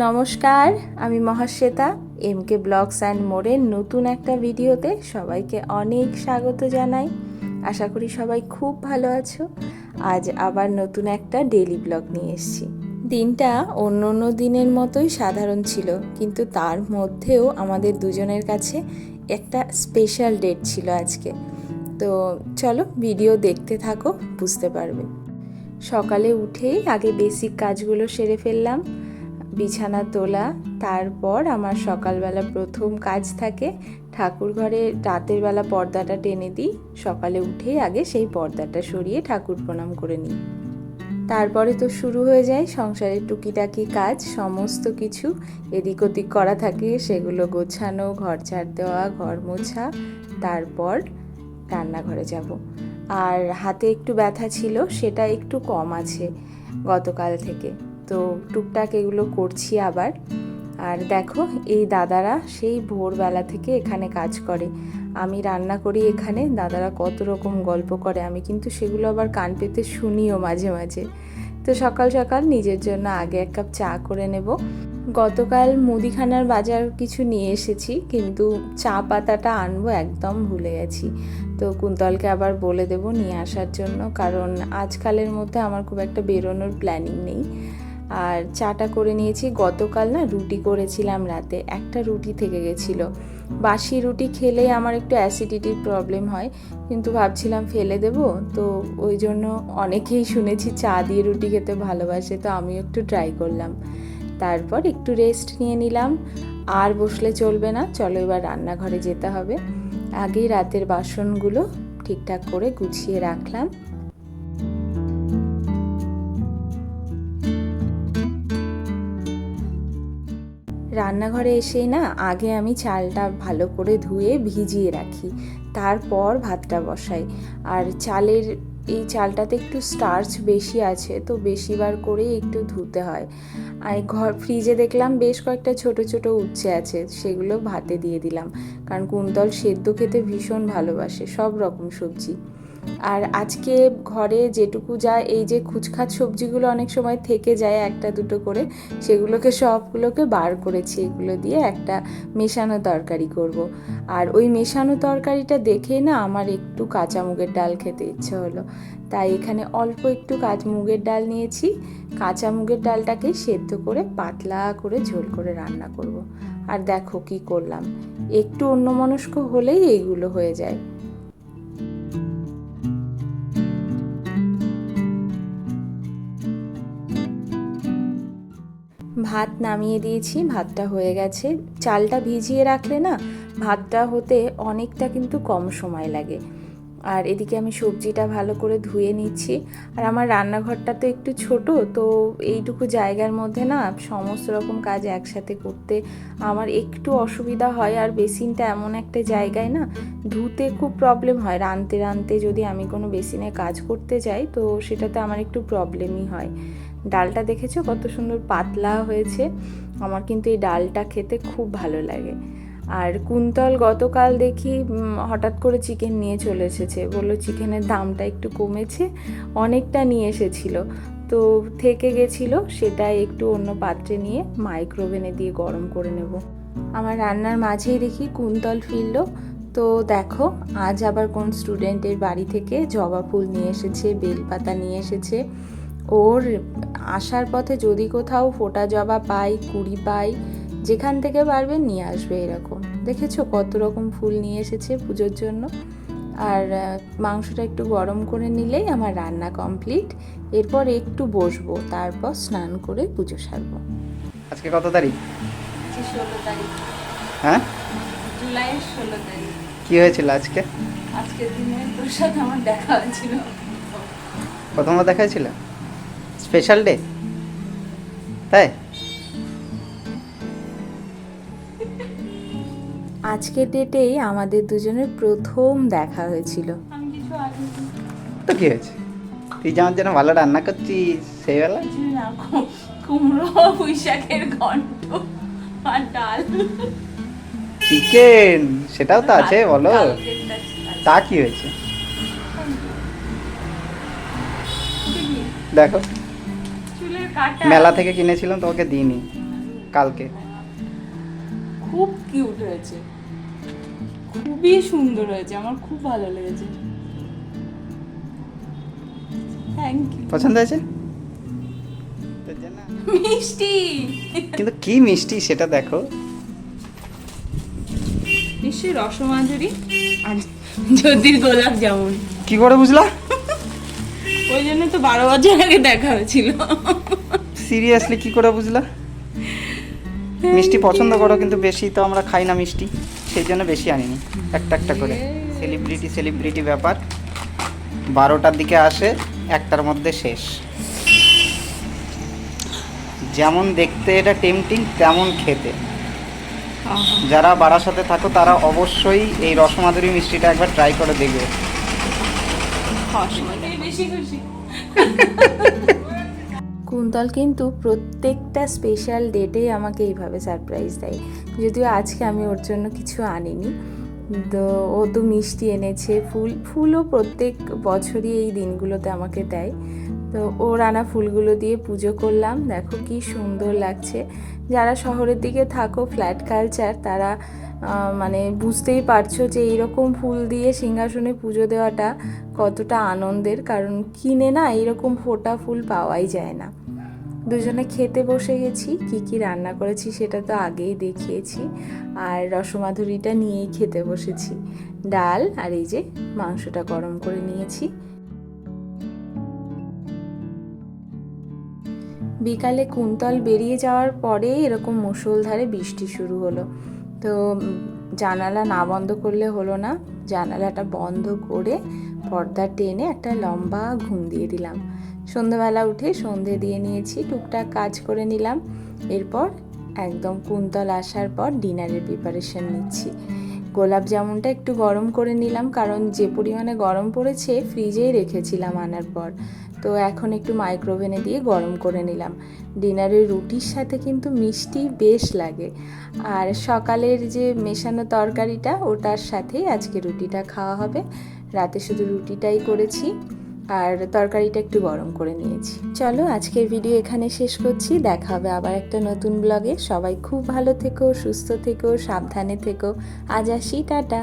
নমস্কার, আমি Mahasweta M K blogs and মোড়ের নতুন একটা ভিডিওতে সবাইকে অনেক স্বাগত জানাই। আশা করি সবাই খুব ভালো আছো। আজ আবার নতুন একটা ডেলি ব্লগ নিয়ে এসেছি। দিনটা অন্য অন্য দিনের মতোই সাধারণ ছিল, কিন্তু তার মধ্যেও আমাদের দুজনের কাছে একটা স্পেশাল ডেট ছিল আজকে। তো চলো ভিডিও দেখতে থাকো, বুঝতে পারবে। সকালে উঠেই আগে বেসিক কাজগুলো সেরে ফেললাম। বিছানা তোলা, তারপর আমার সকালবেলা প্রথম কাজ থাকে ঠাকুর ঘরে রাতের বেলা পর্দাটা টেনে দিই, সকালে উঠেই আগে সেই পর্দাটা সরিয়ে ঠাকুর প্রণাম করে নিই। তারপরে তো শুরু হয়ে যায় সংসারের টুকিটাকি কাজ, সমস্ত কিছু, এদিক ওদিক করা থাকে, সেগুলো গোছানো, ঘর ছাড় দেওয়া, ঘর মোছা, তারপর রান্নাঘরে যাব। আর হাতে একটু ব্যথা ছিল, সেটা একটু কম আছে গতকাল থেকে। তো টুকটাক এগুলো করছি আবার। আর দেখো, এই দাদারা সেই ভোরবেলা থেকে এখানে কাজ করে। আমি রান্না করি এখানে, দাদারা কত রকম গল্প করে। আমি কিন্তু সেগুলো আবার কান পেতে শুনিও মাঝে মাঝে। তো সকাল সকাল নিজের জন্য আগে এক কাপ চা করে নেব। গতকাল মুদিখানার বাজার কিছু নিয়ে এসেছি, কিন্তু চা পাতাটা আনব একদম ভুলে গেছি। তো কুন্তলকে আবার বলে দেব নিয়ে আসার জন্য, কারণ আজকালের মধ্যে আমার খুব একটা বেরোনোর প্ল্যানিং নেই। আর চাটা করে নিয়েছি। গতকাল না রুটি করেছিলাম রাতে। একটা রুটি থেকে গেছিল। বাসি রুটি খেলেই আমার একটু অ্যাসিডিটির প্রবলেম হয়। কিন্তু ভাবছিলাম ফেলে দেব। তো ওই জন্য অনেকেই শুনেছি চা দিয়ে রুটি খেতে ভালোবাসে। তো আমিও একটু ট্রাই করলাম। তারপর একটু রেস্ট নিয়ে নিলাম। আর বসলে চলবে না। চলো এবার রান্নাঘরে যেতে হবে। আগেই রাতের বাসনগুলো ঠিকঠাক করে গুছিয়ে রাখলাম। রান্নাঘরে এসেই না আগে আমি চালটা ভালো করে ধুয়ে ভিজিয়ে রাখি। তারপর ভাতটা বসাই। আর চালের, এই চালটাতে একটু স্টার্চ বেশি আছে, তো বেশিবার করেই একটু ধুতে হয়। আর ঘর ফ্রিজে দেখলাম বেশ কয়েকটা ছোট ছোট উচ্ছে আছে, সেগুলো ভাতে দিয়ে দিলাম। কারণ কুন্তল সেদ্ধ খেতে ভীষণ ভালোবাসে, সব রকম সবজি। আর আজকে ঘরে যেটুকু যা, এই যে খুচখাচ সবজিগুলো অনেক সময় থেকে যায় একটা দুটো করে, সেগুলোকে, সবগুলোকে বার করেছি, এগুলো দিয়ে একটা মেশানো তরকারি করব। আর ওই মেশানো তরকারিটা দেখেই না আমার একটু কাঁচা মুগের ডাল খেতে ইচ্ছে হলো। তাই এখানে অল্প একটু কাঁচ মুগের ডাল নিয়েছি। কাঁচা মুগের ডালটাকে সেদ্ধ করে পাতলা করে ঝোল করে রান্না করব। আর দেখো কি করলাম। একটু অন্যমনস্ক হলেই এইগুলো হয়ে যায়। ভাত নামিয়ে দিয়েছি, ভাতটা হয়ে গেছে। চালটা ভিজিয়ে রাখলে না, ভাতটা হতে অনেকটা কিন্তু কম সময় লাগে। আর এদিকে আমি সবজিটা ভালো করে ধুয়ে নিচ্ছি। আর আমার রান্নাঘরটা তো একটু ছোট, তো এইটুকু জায়গার মধ্যে না সমস্ত রকম কাজ একসাথে করতে আমার একটু অসুবিধা হয়। আর বেসিনটা এমন একটা জায়গায় না ধুতে খুব প্রবলেম হয়। রানতে রানতে যদি আমি কোনো বেসিনে কাজ করতে যাই, তো সেটাতে আমার একটু প্রবলেমই হয়। ডালটা দেখেছ কত সুন্দর পাতলা হয়েছে? আমার কিন্তু এই ডালটা খেতে খুব ভালো লাগে। আর কুন্তল গতকাল দেখি হঠাৎ করে চিকেন নিয়ে চলে এসেছে। বলল চিকেনের দামটা একটু কমেছে, অনেকটা নিয়ে এসেছিল। তো থেকে গেছিল সেটা একটু অন্য পাত্রে নিয়ে মাইক্রোওভেনে দিয়ে গরম করে নেব। আমার রান্নার মাঝেই দেখি কুন্তল ফিরল। তো দেখো, আজ আবার কোন স্টুডেন্টের বাড়ি থেকে জবা ফুল নিয়ে এসেছে, বেলপাতা নিয়ে এসেছে। ওর আসার পথে যদি কোথাও ফোটা জবা পাই, কুড়ি পাই যেখান থেকে পারবে নিয়ে আসবে এরকম। দেখেছ কত রকম ফুল নিয়ে এসেছে পুজোর জন্য? আর মাংসটা একটু গরম করে নিলেই আমার রান্না কমপ্লিট। এরপর একটু বসবো তারপর স্নান করে পুজো সারবো। আজকে কত তারিখ? ষোলো তারিখ। হ্যাঁ? জুলাইয়ের ষোলো তারিখ। কি হয়েছিল আজকে? আজকের দিনে তোর সাথে আমার দেখা হয়েছিল। প্রথমবার দেখা ছিল স্পেশাল ডে? তাই? আজকের ডেটেই আমাদের দুজনের প্রথম দেখা হয়েছিল। আমি কিছু আগে তো কি হয়েছে? তুই যেমন যেন ভালো রান্না করছিস সেই বেলা কুমড়ো পুঁই শাকের ঘন্ট আর ডাল। চিকেন সেটাও তো আছে বলো। তা কি হয়েছে? দেখো। মেলা থেকে কিনেছিলাম তোমাকে দিইনি। কালকে। খুব কিউট হয়েছে। খুবই সুন্দর হয়েছে আমার খুব ভালো লেগেছে। থ্যাংক ইউ পছন্দ হয়েছে? মিষ্টি! কিন্তু কি মিষ্টি সেটা দেখো। নিশ্চয়ই আর জ্যোতির গোলাপ জামুন। কি করে বুঝলা? ওই জন্য তো বারো বছর আগে দেখা হয়েছিল। সিরিয়াসলি কি করে বুঝলা? মিষ্টি পছন্দ করো কিন্তু বেশি তো আমরা খাই না মিষ্টি। সেই জন্য বেশি আনিনি। একটা একটা করে। সেলিব্রিটি সেলিব্রিটি ব্যাপার। বারোটার দিকে আসে একটার মধ্যে শেষ। যেমন দেখতে এটা টেম্পটিং তেমন খেতে। যারা বারাসাতে থাকো তারা অবশ্যই এই রসমাধুরি মিষ্টিটা একবার ট্রাই করে দেখবে। খুশি। কুন্তল কিন্তু প্রত্যেকটা স্পেশাল ডেটেই আমাকে এইভাবে সারপ্রাইজ দেয়। যদিও আজকে আমি ওর জন্য কিছু আনিনি। তো ও তো মিষ্টি এনেছে, ফুল, ফুলও প্রত্যেক বছরই এই দিনগুলোতে আমাকে দেয়। তো ওর আনা ফুলগুলো দিয়ে পুজো করলাম। দেখো কি সুন্দর লাগছে। যারা শহরের দিকে থাকো ফ্ল্যাট কালচার তারা মানে বুঝতেই পারছ যে এইরকম ফুল দিয়ে সিংহাসনে পুজো দেওয়াটা কতটা আনন্দের। কারণ কিনে না এইরকম ফোটা ফুল পাওয়াই যায় না। দুজনে খেতে বসে গেছি, কি কি রান্না করেছি সেটা তো আগেই দেখিয়েছি। আর রসমাধুরিটা নিয়েই খেতে বসেছি। ডাল আর এই যে মাংসটা গরম করে নিয়েছি। বিকালে কুন্তল বেরিয়ে যাওয়ার পরে এরকম মুষলধারে বৃষ্টি শুরু হলো। তো জানালা না বন্ধ করলে হলো না, জানালাটা বন্ধ করে পর্দা টেনে একটা লম্বা ঘুম দিয়ে দিলাম। সন্ধ্যাবেলা উঠে সন্ধে দিয়ে নিয়েছি, টুকটাক কাজ করে নিলাম। এরপর একদম কুন্তল আসার পর ডিনারের প্রিপারেশন নিচ্ছি। গোলাপ জামুনটা একটু গরম করে নিলাম, কারণ যে পরিমাণে গরম পড়েছে ফ্রিজেই রেখেছিলাম আনার পর। তো এখন একটু মাইক্রোওভেনে দিয়ে গরম করে নিলাম। ডিনারের রুটির সাথে কিন্তু মিষ্টি বেশ লাগে। আর সকালের যে মেশানো তরকারিটা, ওটার সাথেই আজকে রুটিটা খাওয়া হবে। রাতে শুধু রুটিটাই করেছি আর তরকারিটা একটু গরম করে নিয়েছি। চলো আজকের ভিডিও এখানে শেষ করছি। দেখা হবে আবার একটা নতুন ব্লগে সবাই খুব ভালো থেকো, সুস্থ থেকো, সাবধানে থেকো। আজ আসি, টাটা।